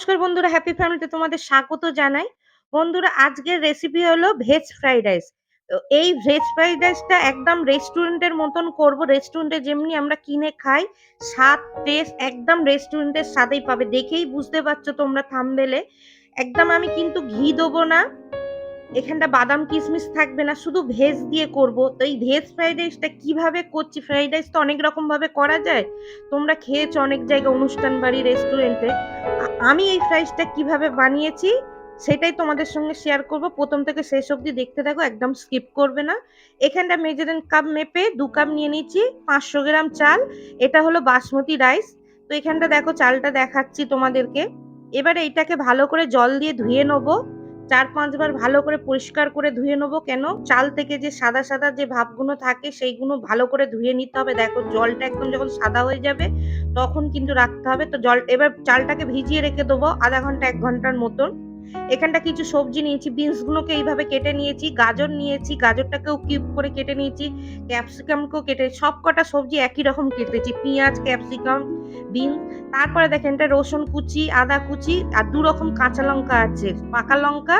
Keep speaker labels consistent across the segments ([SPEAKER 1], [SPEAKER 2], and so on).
[SPEAKER 1] নমস্কার বন্ধুরা হ্যাপি ফ্যামিলিতে তোমাদের স্বাগত জানাই। বন্ধুরা, আজকের রেসিপি হলো ভেজ ফ্রাইড রাইস তো এই ভেজ ফ্রাইড রাইসটা একদম রেস্টুরেন্টের মতন করব। রেস্টুরেন্টে যেমনি আমরা কিনে খাই, স্বাদ টেস্ট একদম রেস্টুরেন্টের স্বাদেই পাবে। দেখেই বুঝতে পারছ তোমরা থামবেলে একদম আমি কিন্তু ঘি দেবো না। এখানটা বাদাম কিশমিশ থাকবে না, শুধু ভেজ দিয়ে করব। তো এই ভেজ ফ্রাইড রাইসটা কীভাবে করছি? ফ্রাইড রাইস তো অনেক রকম ভাবে করা যায়। তোমরা খেয়েছো অনেক জায়গায় অনুষ্ঠান বাড়ি রেস্টুরেন্টে আমি এই ফ্রাইসটা কীভাবে বানিয়েছি সেটাই তোমাদের সঙ্গে শেয়ার করব। প্রথম থেকে শেষ অবধি দেখতে থাকো, একদম স্কিপ করবে না। এখানটা মেজারেন্ট কাপ মেপে দু কাপ নিয়ে নিচ্ছি, পাঁচশো গ্রাম চাল। এটা হলো বাসমতি রাইস তো এখানটা দেখো, চালটা দেখাচ্ছি তোমাদেরকে। এবারে এটাকে ভালো করে জল দিয়ে ধুয়ে নেব। চার পাঁচবার ভালো করে পরিষ্কার করে ধুয়ে নেব কেন? চাল থেকে যে সাদা সাদা যে ভাবগুলো থাকে, সেইগুলো ভালো করে ধুয়ে নিতে হবে। দেখো জলটা একদম যখন সাদা হয়ে যাবে, তখন কিন্তু রাখতে হবে। তো জল, এবার চালটাকে ভিজিয়ে রেখে দেবো আধা ঘণ্টা, এক ঘণ্টার মতন। এখানটা কিছু সবজি নিয়েছি, বিনসগুলোকে এইভাবে কেটে নিয়েছি, গাজর নিয়েছি, গাজরটাকেও কিউব করে কেটে নিয়েছি ক্যাপসিকামকেও কেটে সব কটা সবজি একই রকম কেটেছি, পেঁয়াজ ক্যাপসিকাম বিন তারপরে দেখেন এটা রসুন কুচি, আদা কুচি, আর দু রকম কাঁচা লঙ্কা আছে, পাকা লঙ্কা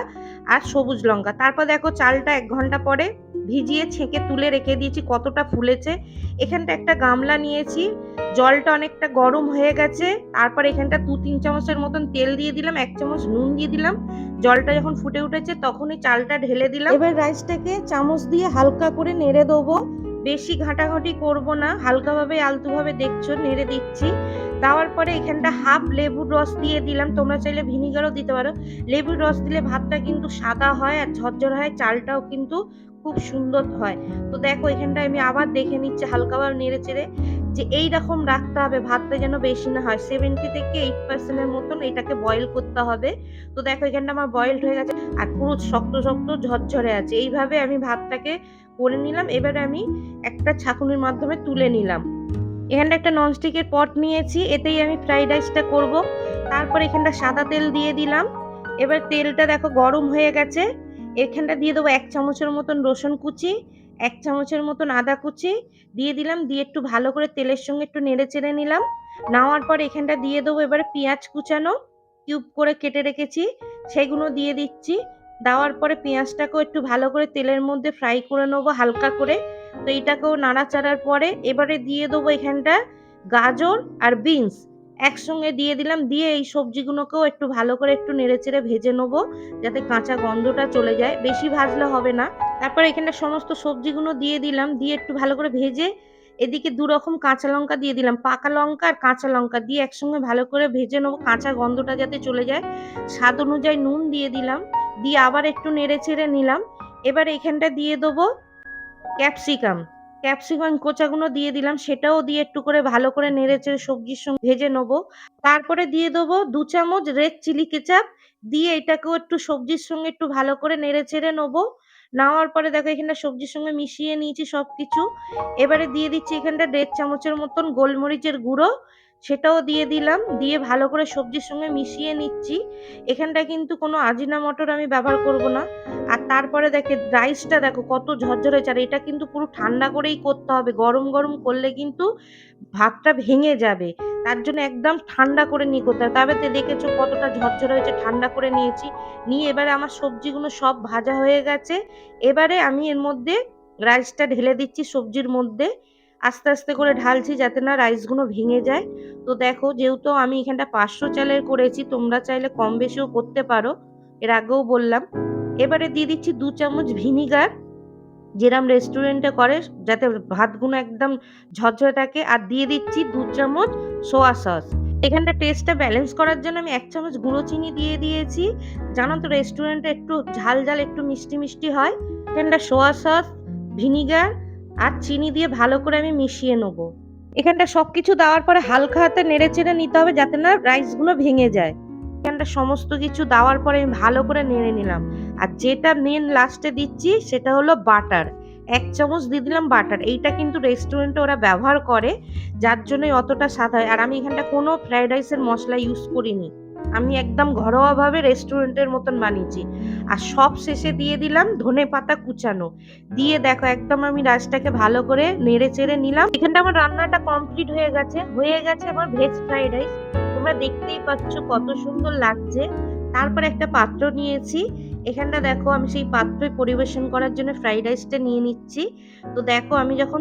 [SPEAKER 1] আর সবুজ লঙ্কা। তারপর দেখো চালটা এক ঘণ্টা পরে ভিজিয়ে ছেঁকে তুলে রেখে দিয়েছি, কতটা ফুলেছে। এখানটা একটা গামলা নিয়েছি, জলটা অনেকটা গরম হয়ে গেছে, তারপর এখানটা দু তিন চামচের মতন তেল দিয়ে দিলাম, এক চামচ নুন দিয়ে দিলাম জলটা যখন ফুটে উঠেছে তখনই চালটা ঢেলে দিলাম। এবার রাইসটাকে চামচ দিয়ে হালকা করে নেড়ে দেবো। বেশি ঘাটাঘাটি করব না হালকাভাবে আলতুভাবে দেখছ নেড়ে দিচ্ছি। দেওয়ার পরে এখানটা হাফ লেবুর রস দিয়ে দিলাম। তোমরা চাইলে ভিনিগারও দিতে পারো। লেবুর রস দিলে ভাতটা কিন্তু সাদা হয় আর ঝরঝর হয় চালটাও কিন্তু খুব সুন্দর হয়। তো দেখো এখানটা আমি আবার দেখে নিচ্ছি হালকাভাবে নেড়ে চেড়ে। যে এই রকম রাখতে হবে, ভাতটা যেন বেশি না হয়। সেভেন্টি থেকে এইট পার্সেন্টের মতন এটাকে বয়েল করতে হবে। তো দেখো, এখানটা আমার বয়েলড হয়ে গেছে আর পুরো শক্ত শক্ত, ঝরঝরে আছে। এইভাবে আমি ভাতটাকে করে নিলাম। এবারে আমি একটা ছাঁকুনির মাধ্যমে তুলে নিলাম। এখানটা একটা ননস্টিকের পট নিয়েছি। এতেই আমি ফ্রাইড রাইসটা করব। তারপর এখানটা সাদা তেল দিয়ে দিলাম। এবার তেলটা দেখো গরম হয়ে গেছে। এখানটা দিয়ে দেবো এক চামচের মতন রসুন কুচি। এক চামচের মতন আদা কুচি দিয়ে দিলাম, দিয়ে একটু ভালো করে তেলের সঙ্গে একটু নেড়ে চেড়ে নিলাম। নেওয়ার পর এখানটা দিয়ে দেবো এবারে পেঁয়াজ কুচানো, কিউব করে কেটে রেখেছি, সেগুলো দিয়ে দিচ্ছি। দেওয়ার পরে পেঁয়াজটাকেও একটু ভালো করে তেলের মধ্যে ফ্রাই করে নেব হালকা করে। তো এটাকেও নাড়াচাড়ার পরে এবারে দিয়ে দেবো এখানটা গাজর আর বিনস। একসঙ্গে দিয়ে দিলাম, দিয়ে এই সবজিগুলোকেও একটু ভালো করে একটু নেড়ে চেড়ে ভেজে নেব, যাতে কাঁচা গন্ধটা চলে যায়। বেশি ভাজলে হবে না। তারপর এখানে সমস্ত সবজিগুলো দিয়ে দিলাম, দিয়ে একটু ভালো করে ভেজে এদিকে দু রকম কাঁচা লঙ্কা দিয়ে দিলাম। পাকা লঙ্কা আর কাঁচা লঙ্কা দিয়ে একসঙ্গে ভালো করে ভেজে নেব, কাঁচা গন্ধটা যাতে চলে যায়। স্বাদ অনুযায়ী নুন দিয়ে দিলাম, দিয়ে আবার একটু নেড়ে চেড়ে নিলাম। এবার এখানটা দিয়ে দেবো ক্যাপসিকাম। ক্যাপসিকাম কোচাগুলো দিয়ে দিলাম, সেটাও দিয়ে একটু করে ভালো করে নেড়ে চেড়ে সবজির সঙ্গে ভেজে নেব। তারপরে দিয়ে দেবো দু চামচ রেড চিলি কেচাপ, দিয়ে এটাকেও একটু সবজির সঙ্গে একটু ভালো করে নেড়ে চেড়ে নেব। নেওয়ার পরে দেখো এখানটা সবজির সঙ্গে মিশিয়ে নিয়েছি সব কিছু এবারে দিয়ে দিচ্ছি এখানটা দেড় চামচের মতন গোলমরিচের গুঁড়ো, সেটাও দিয়ে দিলাম। দিয়ে ভালো করে সবজির সঙ্গে মিশিয়ে নিচ্ছি। এখানটা কিন্তু কোনো আজিনা মটর আমি ব্যবহার করব না। আর তারপরে দেখে রাইসটা দেখো কত ঝরঝর হয়েছে। আর এটা কিন্তু পুরো ঠান্ডা করেই করতে হবে। গরম গরম করলে কিন্তু ভাতটা ভেঙে যাবে। তার জন্য একদম ঠান্ডা করে নিয়ে করতে হবে। তবে দেখেছ কতটা ঝরঝরে হয়েছে, ঠান্ডা করে নিয়েছি। নিয়ে এবারে আমার সবজিগুলো সব ভাজা হয়ে গেছে। এবারে আমি এর মধ্যে রাইসটা ঢেলে দিচ্ছি সবজির মধ্যে। আস্তে আস্তে করে ঢালছি যাতে না রাইসগুলো ভেঙে যায়। তো দেখো যেহেতু আমি এখানটা পাঁচশো চালের করেছি, তোমরা চাইলে কম বেশিও করতে পারো। এর আগেও বললাম। এবারে দিয়ে দিচ্ছি দু চামচ ভিনিগার, যেরাম রেস্টুরেন্টে করে, যাতে ভাতগুলো একদম ঝরঝরে থাকে, আর দিয়ে দিচ্ছি দু চামচ সোয়া সস এখানটা টেস্টটা ব্যালেন্স করার জন্য আমি এক চামচ গুঁড়ো চিনি দিয়ে দিয়েছি। জানো তো রেস্টুরেন্টে একটু ঝাল ঝাল, একটু মিষ্টি মিষ্টি হয়। এখানটা সোয়া সস ভিনিগার আর চিনি দিয়ে ভালো করে আমি মিশিয়ে নেব। এখানটা সব কিছু দেওয়ার পরে হালকা হাতে নেড়ে চেড়ে নিতে হবে, যাতে না রাইসগুলো ভেঙে যায়। এখানটা সমস্ত কিছু দেওয়ার পরে আমি ভালো করে নেড়ে নিলাম। আর যেটা মেন লাস্টে দিচ্ছি, সেটা হলো বাটার এক চামচ দিয়ে দিলাম বাটার এইটা কিন্তু রেস্টুরেন্টে ওরা ব্যবহার করে, যার জন্যই অতটা স্বাদ হয়। আর আমি এখানটা কোনো ফ্রাইড রাইসের মশলা ইউজ করিনি। আমি একদম ঘরোয়াভাবে রেস্টুরেন্টের মতন বানিয়েছি। আর সব শেষে দিয়ে দিলাম ধনে পাতা কুচানো। দিয়ে দেখো একদম আমি রাইসটাকে ভালো করে নেড়ে চেড়ে নিলাম। এখানটা আমার রান্নাটা কমপ্লিট হয়ে গেছে। হয়ে গেছে আমার ভেজ ফ্রাইড রাইস তোমরা দেখতেই পাচ্ছ কত সুন্দর লাগছে। তারপর একটা পাত্র নিয়েছি। এখানটা দেখো, আমি সেই পাত্রে পরিবেশন করার জন্য ফ্রাইড রাইসটা নিয়ে নিচ্ছি। তো দেখো, আমি যখন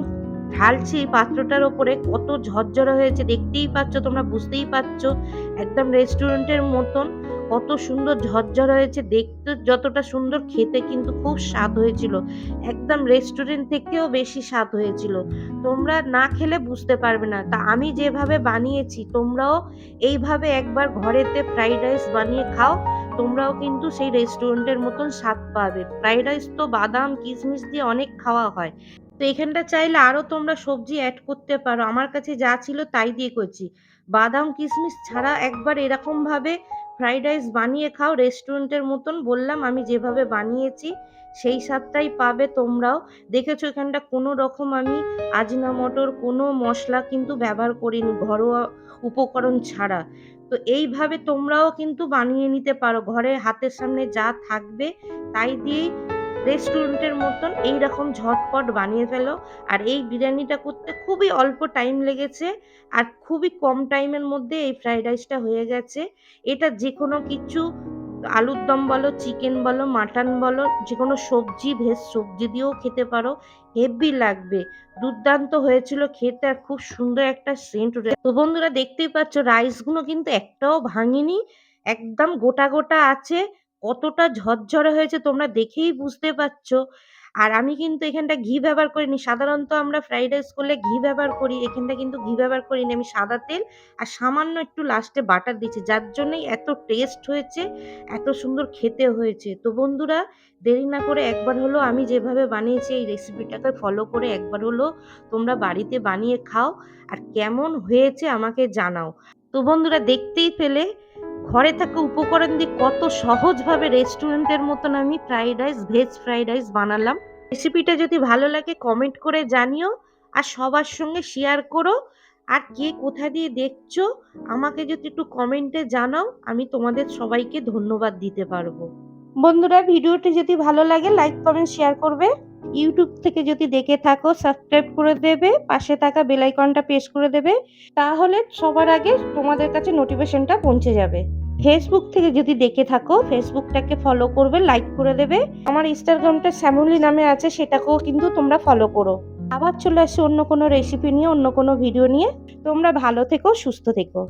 [SPEAKER 1] ঢালছি পাত্রটার ওপরে, কত ঝরঝরে হয়েছে, দেখতেই পাচ্ছ, তোমরা বুঝতেই পারছ, একদম রেস্টুরেন্টের মতন। কত সুন্দর ঝরঝর হয়েছে, দেখতে যতটা সুন্দর, খেতে কিন্তু খুব স্বাদ হয়েছিল। একদম রেস্টুরেন্ট থেকেও বেশি স্বাদ হয়েছিল। তোমরা না খেলে বুঝতে পারবে না। তা আমি যেভাবে বানিয়েছি, তোমরাও এইভাবে একবার ঘরেতে ফ্রাইড রাইস বানিয়ে খাও, তোমরাও কিন্তু সেই রেস্টুরেন্টের মতন স্বাদ পাবে। ফ্রাইড রাইস তো বাদাম, কিশমিশ দিয়ে অনেক খাওয়া হয়। তো এখানটা চাইলে আরও তোমরা সবজি অ্যাড করতে পারো। আমার কাছে যা ছিল তাই দিয়ে করছি। বাদাম, কিশমিশ ছাড়া একবার এরকমভাবে ফ্রাইড রাইস বানিয়ে খাও রেস্টুরেন্টের মতন। বললাম, আমি যেভাবে বানিয়েছি, সেই স্বাদটাই পাবে তোমরাও। দেখেছ, এখানটা কোনো রকম আমি আজনা মটর, কোনো মশলা কিন্তু ব্যবহার করিনি, ঘরোয়া উপকরণ ছাড়া। তো এইভাবে তোমরাও কিন্তু বানিয়ে নিতে পারো। ঘরে হাতের সামনে যা থাকবে, তাই দিয়েই রেস্টুরেন্টের মতন এই রকম ঝটপট বানিয়ে ফেলো। আর এই বিরিয়ানিটা করতে খুবই অল্প টাইম লেগেছে আর খুবই কম টাইমের মধ্যে এই ফ্রাইড রাইসটা হয়ে গেছে। এটা যে কোনো কিছু, আলুর দম বলো চিকেন বলো মাটন বলো যে কোনো সবজি ভেজ সবজি দিয়েও খেতে পারো। হেভি লাগবে। দুর্দান্ত হয়েছিল খেতে আর খুব সুন্দর একটা সেন্ট তো বন্ধুরা দেখতেই পাচ্ছ রাইসগুলো কিন্তু একটাও ভাঙিনি। একদম গোটা গোটা আছে। কতটা ঝরঝরে হয়েছে তোমরা দেখেই বুঝতে পারছ। আর আমি কিন্তু এখানটা ঘি ব্যবহার করিনি। সাধারণত আমরা ফ্রাইড রাইস করলে ঘি ব্যবহার করি, এখানটা কিন্তু ঘি ব্যবহার করিনি আমি সাদা তেল আর সামান্য একটু লাস্টে বাটার দিচ্ছি যার জন্যই এত টেস্ট হয়েছে, এত সুন্দর খেতে হয়েছে। তো বন্ধুরা, দেরি না করে একবার হলো আমি যেভাবে বানিয়েছি এই রেসিপিটাকে ফলো করে একবার হলো তোমরা বাড়িতে বানিয়ে খাও। আর কেমন হয়েছে আমাকে জানাও। তো বন্ধুরা, দেখতেই পেলে ঘরে থাকা উপকরণ দিয়ে কত সহজভাবে রেস্টুরেন্টের মতন আমি fried rice, veg fried rice বানালাম। রেসিপিটা যদি ভালো লাগে, কমেন্ট করে জানিও আর সবার সঙ্গে শেয়ার করো। আর কে কোথা দিয়ে দেখছ, আমাকে যদি একটু কমেন্টে জানাও, আমি তোমাদের সবাইকে ধন্যবাদ দিতে পারব। বন্ধুরা, ভিডিওটি যদি ভালো লাগে, লাইক, কমেন্ট, শেয়ার করবে। ইউটিউব থেকে যদি দেখে থাকো, সাবস্ক্রাইব করে দেবে, পাশে থাকা বেলাইকনটা প্রেস করে দেবে। তাহলে সবার আগে তোমাদের কাছে নোটিফিকেশনটা পৌঁছে যাবে। ফেসবুক থেকে যদি দেখে থাকো ফেসবুকটাকে ফলো করবে লাইক করে দেবে। আমার ইনস্টাগ্রামটা শ্যামলি নামে আছে, সেটাকেও কিন্তু তোমরা ফলো করো। আবার চলে আসে অন্য কোনো রেসিপি নিয়ে, অন্য কোনো ভিডিও নিয়ে। তোমরা ভালো থেকো, সুস্থ থেকো।